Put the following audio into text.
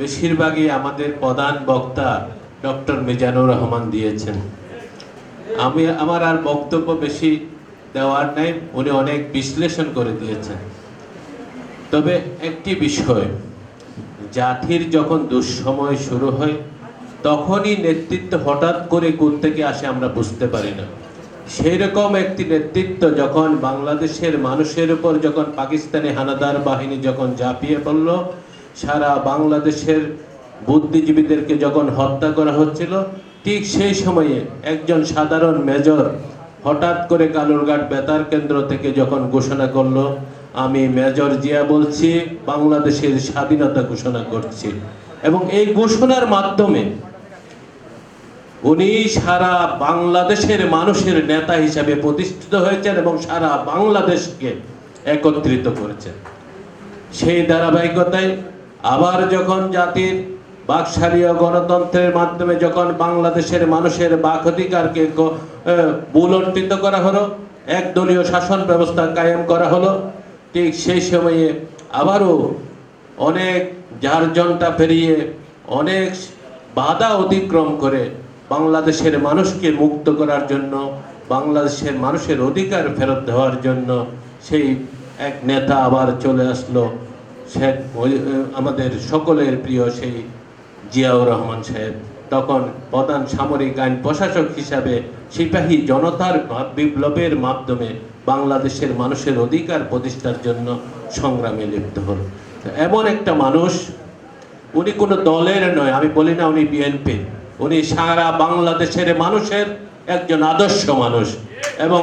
বেশিরভাগই আমাদের প্রধান বক্তা ডক্টর মিজানুর রহমান দিয়েছেন। আমি, আমার আর বক্তব্য বেশি দেওয়ার নাই, উনি অনেক বিশ্লেষণ করে দিয়েছেন। তবে একটি বিষয়, জাতির যখন দুঃসময় শুরু হয়, তখনই নেতৃত্ব হঠাৎ করে কোন থেকে আসে আমরা বুঝতে পারি না। সেই রকম একটি নেতৃত্ব যখন বাংলাদেশের মানুষের উপর, যখন পাকিস্তানি হানাদার বাহিনী যখন ঝাঁপিয়ে পড়ল সারা বাংলাদেশের বুদ্ধিজীবীদেরকে যখন হত্যা করা হচ্ছিল, ঠিক সেই সময়ে একজন সাধারণ মেজর হঠাৎ করে কালুরঘাট বেতার কেন্দ্র থেকে যখন ঘোষণা করল, আমি মেজর জিয়া বলছি, বাংলাদেশের স্বাধীনতা ঘোষণা করছি। এবং এই ঘোষণার মাধ্যমে উনি সারা বাংলাদেশের মানুষের নেতা হিসাবে প্রতিষ্ঠিত হয়েছেন এবং সারা বাংলাদেশকে একত্রিত করেছেন। সেই ধারাবাহিকতায় আবার যখন জাতির বাকশালীয় গণতন্ত্রের মাধ্যমে যখন বাংলাদেশের মানুষের বাক অধিকারকে বুলণ্ঠিত করা হলো, একদলীয় শাসন ব্যবস্থা কায়েম করা হলো, ঠিক সেই সময়ে আবারও অনেক ঝাড়জনটা পেরিয়ে অনেক বাধা অতিক্রম করে বাংলাদেশের মানুষকে মুক্ত করার জন্য, বাংলাদেশের মানুষের অধিকার ফেরত দেওয়ার জন্য সেই এক নেতা আবার চলে আসলো। শেখ আমাদের সকলের প্রিয় সেই জিয়াউর রহমান সাহেব, তখন প্রধান সামরিক আইন প্রশাসক হিসাবে সিপাহী জনতার বিপ্লবের মাধ্যমে বাংলাদেশের মানুষের অধিকার প্রতিষ্ঠার জন্য সংগ্রামে লিপ্ত হল। এমন একটা মানুষ, উনি কোনো দলের নয়, আমি বলি না উনি বিএনপি উনি সারা বাংলাদেশের মানুষের একজন আদর্শ মানুষ এবং